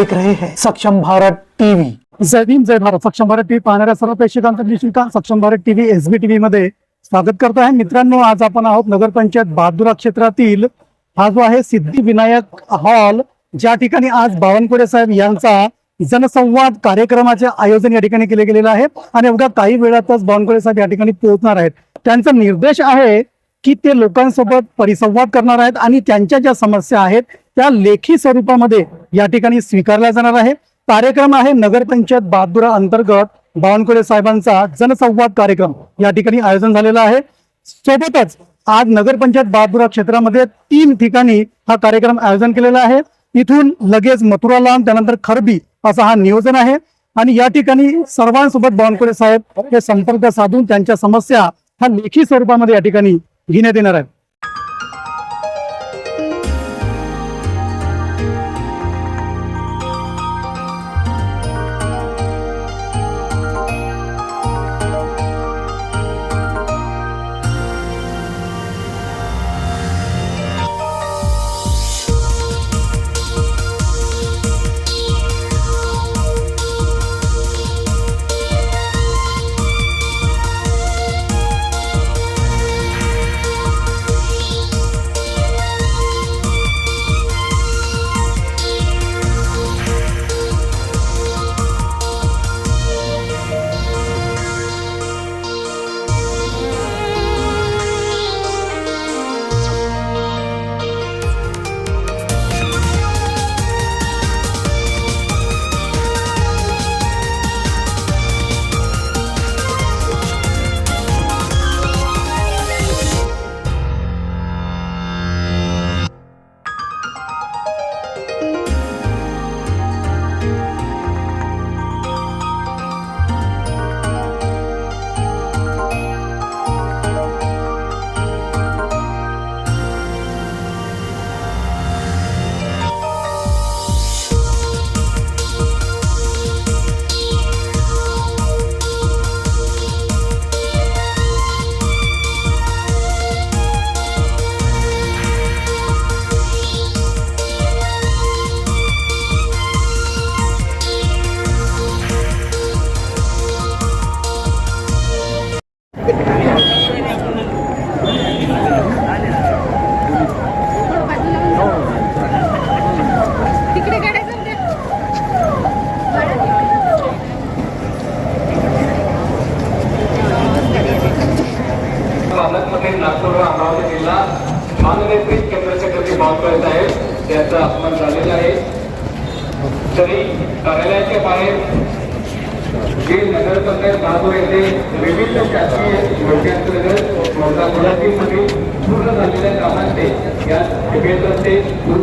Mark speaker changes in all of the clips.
Speaker 1: देख रहे हैं। सक्षम भारत टीव्ही जय भीम जय भारत। सक्षम भारत टीव्ही पाहणाऱ्या सर्व प्रेक्षकांचं निश्चित Saksham Bharat TV S B TV मध्ये स्वागत करतो आहे. मित्रांनो आज आपण आहोत नगरपंचायत बहादुरा क्षेत्रातील. हा जो आहे सिद्धिविनायक हॉल. ज्या ठिकाणी आज बावनकुळे साहेब यांचा जनसंवाद कार्यक्रमाचे आयोजन या ठिकाणी केले गेलेलं आहे. आणि अवघ्या काही वेळातच बावनकुळे साहेब या ठिकाणी पोहोचणार आहेत. त्यांचा निर्देश आहे की ते लोकांसोबत परिसंवाद करणार आहेत आणि त्यांच्या ज्या समस्या आहेत त्या लेखी स्वरूपामध्ये या ठिकाणी स्वीकारला जाणार आहे. कार्यक्रम आहे नगरपंचायत बहादुरा अंतर्गत बावनकुळे साहेबांचा जनसंवाद कार्यक्रम. या ठिकाणी आयोजन झालेला आहे. सोबतच आज नगरपंचायत बहादुरा क्षेत्रामध्ये तीन ठिकाणी हा कार्यक्रम आयोजन केलेला आहे. इथून लगेच मथुरा लांब त्यानंतर खरबी असा हा नियोजन आहे. आणि या ठिकाणी सर्वांसोबत बावनकुळे साहेब हे संपर्क साधून त्यांच्या समस्या हा लेखी स्वरूपामध्ये या ठिकाणी घेण्यात येणार आहेत.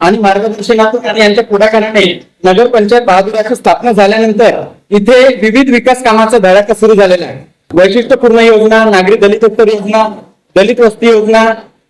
Speaker 2: आणि
Speaker 3: मार्गदर्शनातून आणि यांच्या पुढाकाराने नगरपंचायत बहादुराची स्थापना झाल्यानंतर इथे विविध विकास कामाचा धडाका सुरू झालेला आहे. वैशिष्ट्यपूर्ण योजना नागरी दलित उत्तर योजना दलित वस्ती योजना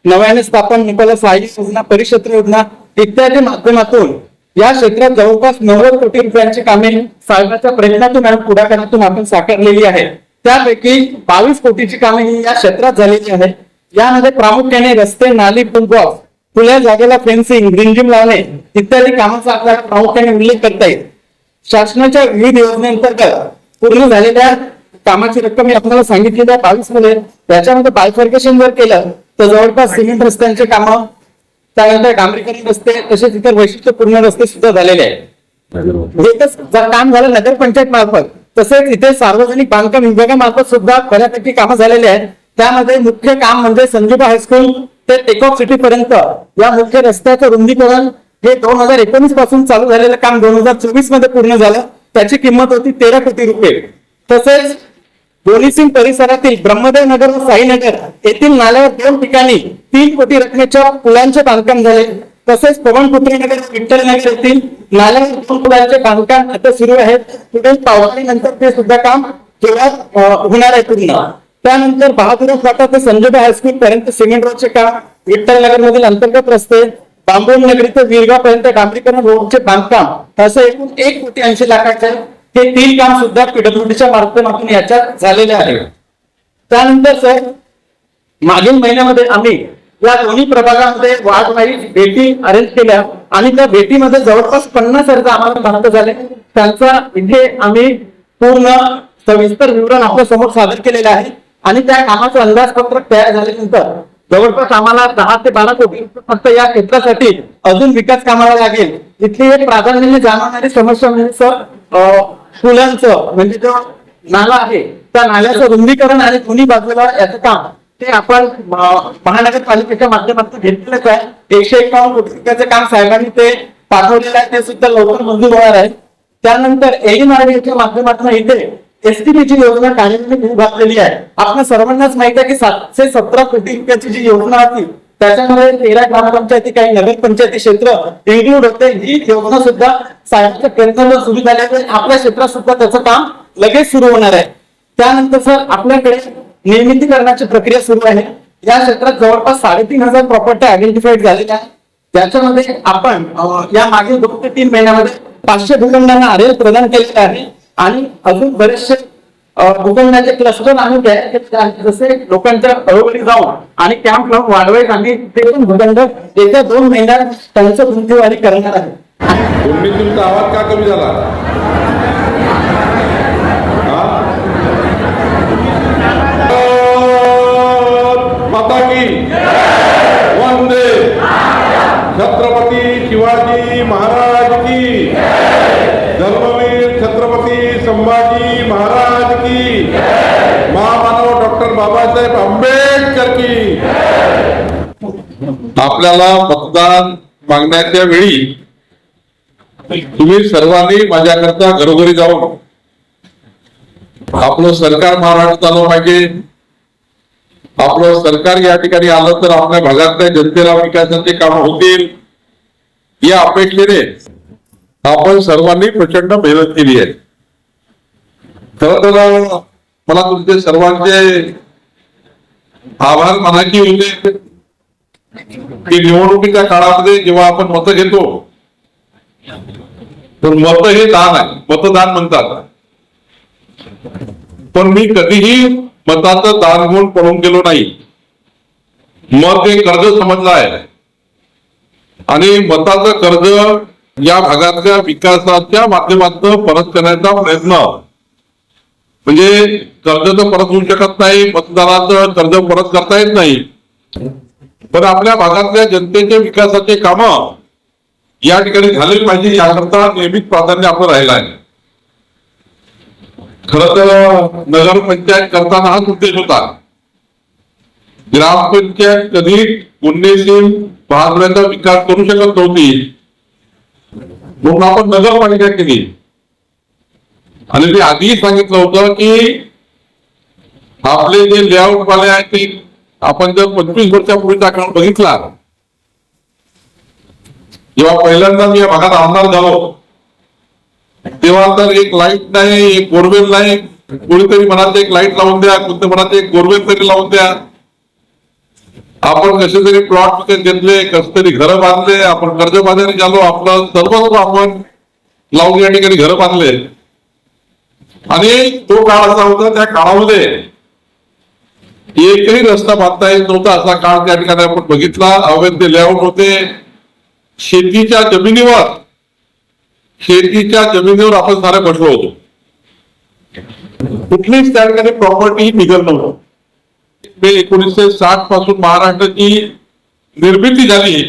Speaker 3: नव्याने स्थापन निकोला सहाय्य योजना परिक्षेत्र योजना इत्यादी माध्यमातून या क्षेत्रात जवळपास नव्वद कोटी रुपयांची कामे साहेबांच्या प्रयत्नातून आणि पुढाकारातून आपण साकारलेली आहे. त्यापैकी बावीस कोटीची कामे ही या क्षेत्रात झालेली आहे. यामध्ये प्रामुख्याने रस्ते नाली बॉक्स खुल्या जागेला फेन्सिंग रिंजिम लावणे इत्यादी कामाचा आपल्याला प्रामुख्याने उल्लेख करता येईल. शासनाच्या विविध योजनेअंतर्गत पूर्ण झालेल्या कामाची रक्कम मी आपल्याला सांगितलेली आहे बावीसमध्ये त्याच्यामध्ये बायफर्केशन जर केलं तर जवळपास सिमेंट रस्त्यांचे कामं त्यानंतर डांबरीकरण रस्ते तसेच इतर वैशिष्ट्यपूर्ण रस्ते सुद्धा झालेले आहेत. एकच जर काम झालं नगरपंचायत मार्फत तसेच इथे सार्वजनिक बांधकाम विभागामार्फत सुद्धा बऱ्यापैकी कामं झालेली आहेत. त्यामध्ये मुख्य काम म्हणजे संजीबा हायस्कूल ते टेकऑफ सिटी पर्यंत. या मुख्य रस्त्याचं रुंदीकरण हे दोन हजार एकोणीसपासून चालू झालेलं काम दोन हजार चोवीसमध्ये पूर्ण झालं. त्याची किंमत होती तेरा कोटी रुपये. तसेच बोरीसिंग परिसरातील ब्रह्मदेव नगर व साईनगर येथील नाल्यावर दोन ठिकाणी तीन कोटी रकमेच्या पुलांचे बांधकाम झाले. तसेच पवनपुत्री नगर विठ्ठल नगर येथील नाल्यावर दोन पुलांचे बांधकाम आता सुरू आहेत. पुढील पावसाळीनंतर ते सुद्धा काम केव्हा होणार आहे पूर्ण. त्यानंतर बहादूर फाटा ते संजय हायस्कूल पर्यंत सिमेंट रोडचे काम विठ्ठल नगर मधील अंतर्गत रस्ते बांबोन नगरी ते विरगाव पर्यंत डांबरीकरण रोडचे बांधकाम असं एकूण एक कोटी ऐंशी लाखाचे हे तीन काम सुद्धा पीडब्ल्यूडीच्या माध्यमातून याच्यात झालेले आहे. त्यानंतर सर मागील महिन्यामध्ये आम्ही या दोन्ही प्रभागामध्ये वार्ड भेटी अरेंज केल्या आणि त्या भेटीमध्ये जवळपास पन्नास अर्ज आम्हाला प्राप्त झाले. त्यांचा इथे आम्ही पूर्ण सविस्तर विवरण आपल्यासमोर सादर केलेलं आहे. आणि त्या कामाचं अंदाजपत्रक तयार झाल्यानंतर जवळपास आम्हाला दहा ते बारा कोटी फक्त या क्षेत्रासाठी अजून विकास कामाला लागेल. इथली एक प्राधान्याने जाणवणारी समस्या म्हणजे सर फुलांचं म्हणजे जो नाला आहे त्या नाल्याचं रुंदीकरण आणि दोन्ही बाजूला याचं काम ते आपण महानगरपालिकेच्या माध्यमातून घेतलेलंच आहे. एकशे एकावन्न कोटी रुपयाचं काम साहेबांनी ते पाठवलेलं आहे ते सुद्धा लवकर मंजूर होणार आहे. त्यानंतर एडीआरडीच्या माध्यमातून इथे एसटीपीची योजना कार्यान्वित होऊ घातलेली आहे. आपण सर्वांनाच माहीत आहे की सातशे सतरा कोटी रुपयाची जी योजना होती त्याच्यामध्ये तेरा ग्रामपंचायती काही नगरपंचायती क्षेत्र इन्क्लूड होते ही योजना सुद्धा साहेबांच्या केंद्रावर सुरू झाल्यामुळे आपल्या क्षेत्रात सुद्धा त्याचं काम लगेच सुरू होणार आहे. त्यानंतर सर आपल्याकडे निर्मितीकरणाची प्रक्रिया सुरू आहे. या क्षेत्रात जवळपास साडेतीन हजार प्रॉपर्टी आयडेंटिफाईड झालेल्या आहेत. त्याच्यामध्ये आपण या मागील दोन ते तीन महिन्यामध्ये पाचशे भूखंडांना आरेल प्रदान केलेले आहे. आणि अजून बरेचसे भूखंडाचे क्लस्टर आम्ही तयार जसे लोकांच्या घरोघरी जाऊन आणि कॅम्प लावून वाढवायचे आणि ते पण भूखंड येत्या दोन महिन्यात त्यांचं रुंदीवारी करणार आहे.
Speaker 4: आवाज का कमी झाला? आंबेडकर की आपल्याला मतदान मागण्याच्या वेळी तुम्ही सर्वांनी माझ्याकरता घरोघरी जाऊन आपलं सरकार महाराष्ट्रात आलं पाहिजे. आपलं सरकार या ठिकाणी आलं तर आपल्या भागातल्या जनतेला विकासाचे काम होतील. या अपेक्षेने आपण सर्वांनी प्रचंड मेहनत केली आहे. खर तर मला तुमचे सर्वांचे आभार मनाची होते की निवडणुकीच्या काळामध्ये जेव्हा आपण मत घेतो तर मत हे दान आहे. मतदान म्हणतात. पण मी कधीही मताचं दान म्हणून पळून गेलो नाही. मत हे कर्ज समजलं आहे. आणि मताचं कर्ज या भागातल्या विकासाच्या माध्यमातून परत करण्याचा प्रयत्न म्हणजे कर्ज तर परत होऊ शकत नाही मतदाराचं कर्ज परत करता येत नाही. पण आपल्या भागातल्या जनतेच्या विकासाचे काम या ठिकाणी झालेली पाहिजे याकरता नियमित प्राधान्य आपलं राहिलं आहे. खर तर नगरपंचायत करताना हाच उद्देश होता. ग्रामपंचायत कधी पुण्यशील बहादुराचा विकास करू शकत नव्हती. म्हणून आपण नगरपालिका केली. आणि ते आधी सांगितलं होतं की आपले जे लेआउट वाले आहेत ते आपण जर पंचवीस वर्षापूर्वीचा अकाउंट बघितला जेव्हा पहिल्यांदा मी या भागात आमदार झालो तेव्हा तर एक लाइट नाही एक बोरवेल नाही कोणीतरी म्हणाल एक लाइट लावून द्या कोणते म्हणाल एक बोरवेल तरी लावून द्या. आपण कसे तरी प्लॉट विकत घेतले कसे तरी घरं बांधले आपण कर्ज बाजारी झालो आपलं सर्वस्व आपण लावून या ठिकाणी घरं बांधले. आणि तो काळ असा होता त्या काळामध्ये एकही रस्ता बांधता येत नव्हता. असा काळ त्या ठिकाणी आपण बघितला. अवैध लेआउट होते. शेतीच्या जमिनीवर शेतीच्या जमिनीवर आपण सारे बसलो होतो. कुठलीच त्या ठिकाणी प्रॉपर्टी निघत नव्हतं. एकोणीसशे साठपासून महाराष्ट्राची निर्मिती झाली.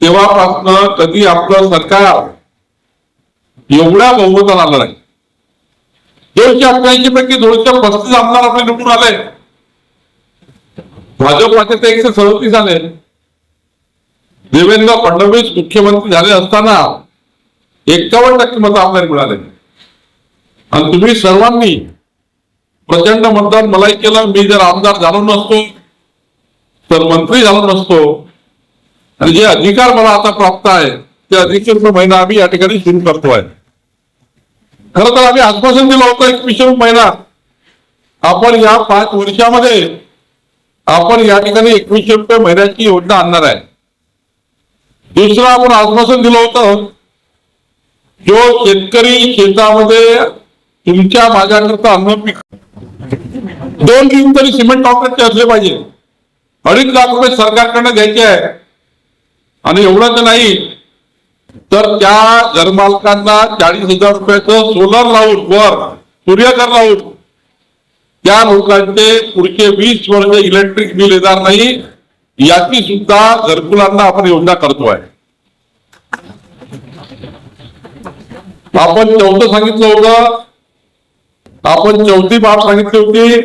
Speaker 4: तेव्हापासून कधी आपलं सरकार एवढ्या बहुमतात आलं नाही. दोनशे अठ्ठ्याऐंशी पैकी दोनशे पस्तीस आमदार आपले निवडून आले. भाजपाचे ते एकशे सदतीस आले. देवेंद्र फडणवीस मुख्यमंत्री झाले असताना एकावन्न टक्के मत आमदार मिळाले आणि तुम्ही सर्वांनी प्रचंड मतदान मलाही केलं. मी जर आमदार झालो नसतो तर मंत्री झालो नसतो. आणि जे अधिकार मला आता प्राप्त आहे ते अधिकृत महिना आम्ही या ठिकाणी सुरू आहे खर तर आम्ही आश्वासन दिलं होतं एकवीसशे महिना. आपण या पाच वर्षामध्ये आपण या ठिकाणी एकवीसशे रुपये महिन्याची योजना आणणार आहे. दुसरं आपण आश्वासन दिलं होतं जो शेतकरी शेतामध्ये तुमच्या माझ्याकरता अन्न पीक दोन दिन तरी सिमेंट कॉन्क्रीटचे असले पाहिजे. अडीच लाख रुपये सरकारकडनं द्यायचे आहे. आणि एवढंच नाही तर त्या घरमालकांना चाळीस हजार रुपयाचं सोलर लावून वर सूर्यकर लावून. त्या लोकांचे पुढचे वीस वर्ष इलेक्ट्रिक बिल येणार नाही याची सुद्धा घरकुलांना आपण योजना करतोय. आपण चौथं सांगितलं होतं. आपण चौथी बाब सांगितली होती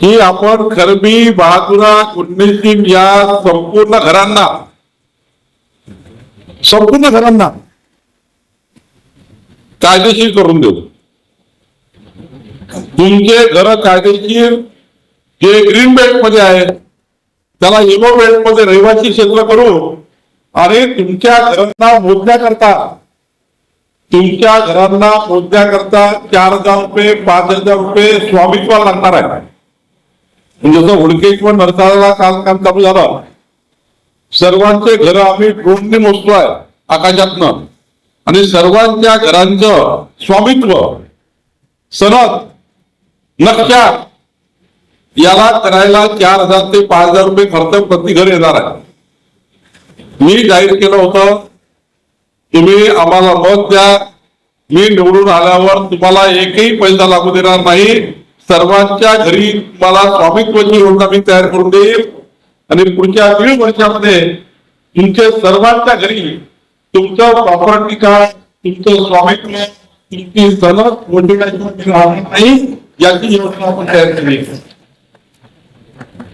Speaker 4: की आपण खरबी बहादुरा कुंडलिक या संपूर्ण घरांना संपूर्ण घरांना कायदेशीर करून देऊ. तुमचे घर कायदेशीर जे ग्रीन बेल्टमध्ये आहे त्याला येलो बेल्टमध्ये रहिवासी क्षेत्र करू आणि तुमच्या घरांना मोजण्याकरता तुमच्या घरांना मोजण्याकरता चार हजार रुपये पाच हजार रुपये स्वामित्व लागणार आहे. म्हणजे जसं हुडकेश्वर किंवा नरसाळाला काल काम चालू झालं सर्वांचे घर आम्ही ड्रोनने मोजतोय आकाशातनं. आणि सर्वांच्या घरांचं स्वामित्व सनद नक्षा याला करायला चार हजार ते पाच हजार रुपये खर्च प्रति घर येणार आहे. मी जाहीर केलं होतं तुम्ही आम्हाला मत द्या. मी निवडून आल्यावर तुम्हाला एकही पैसा लागू देणार नाही. सर्वांच्या घरी तुम्हाला स्वामित्वाची योजना मी तयार करून देईल. आणि पुढच्या दीड वर्षामध्ये तुमच्या सर्वांच्या घरी तुमचं प्रॉपर्टी कार्ड तुमचं स्वामित्व तुमची सनद मोजण्याची नाही याची योजना आपण तयार केली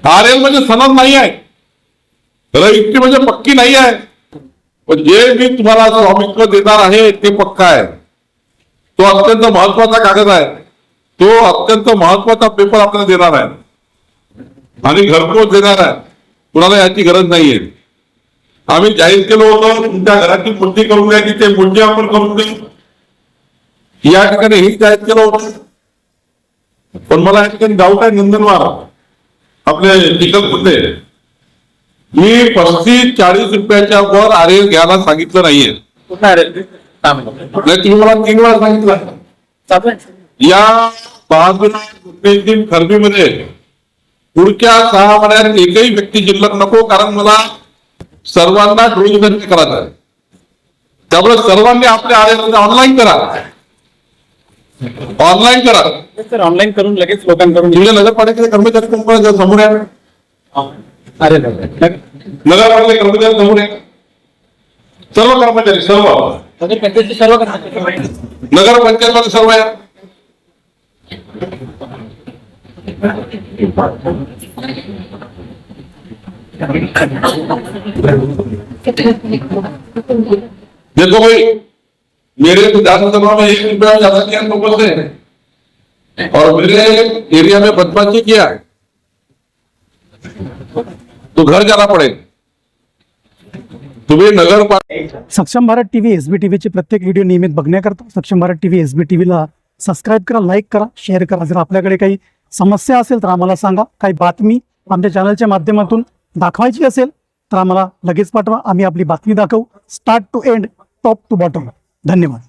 Speaker 4: आर एल म्हणजे सनद नाही आहे. रजिस्ट्री म्हणजे पक्की नाही आहे. पण जे मी तुम्हाला स्वामित्व देणार आहे ते पक्का आहे. तो अत्यंत महत्त्वाचा कागद आहे. तो अत्यंत महत्त्वाचा पेपर आपल्याला देणार आहे. आणि घरपोच देणार आहे. कुणाला याची गरज नाहीये. आम्ही जाहीर केलं होतं तुमच्या घराची मुंडी करून द्यायची ते मुंडी आपण करून देऊ. या ठिकाणी हे जाहीर केलं होतं. पण मला या ठिकाणी डाऊट आहे नंदनवार. आपले चिकल कुठे मी पस्तीस चाळीस रुपयाच्या वर आरे घ्यायला सांगितलं नाहीये. नाही तुम्ही मला तीन वेळा सांगितलं. या बहादूर खरेदीमध्ये पुढच्या सहा महिन्यात एकही व्यक्ती शिल्लक नको कारण मला सर्वांना रोजगारी करायचं आहे. त्यामुळे सर्वांनी आपल्या आले ऑनलाईन करा. ऑनलाईन करा.
Speaker 3: सर ऑनलाईन करून लगेच लोकांकडून
Speaker 4: तुमच्या नगरपालिकेचे कर्मचारी समोर आहे
Speaker 3: अरे
Speaker 4: नगरपालिकेचे कर्मचारी समोर आहे सर्व कर्मचारी सर्व. नगरपंचायत सर्व आहे देखो भाई मेरे विधानसभा में एक रुपया ज्यादा किया तो बोलते हैं। और मेरे एरिया में बदमाशी किया है। तो घर जाना पड़ेगा तुम्हें नगर
Speaker 1: सक्षम भारत टीव्ही एसबी टीव्हीचे प्रत्येक व्हिडिओ नियमित बघण्याकरता सक्षम भारत टीव्ही एसबी टीव्हीला सबस्क्राईब करा लाईक करा शेअर करा. जर आपल्याकडे काही समस्या असेल तर आम्हाला सांगा. काही बातमी आमच्या चॅनलच्या माध्यमातून दाखवायची असेल तर आम्हाला लगेच पाठवा. आम्ही आपली बातमी दाखवू. Start to end top to bottom धन्यवाद.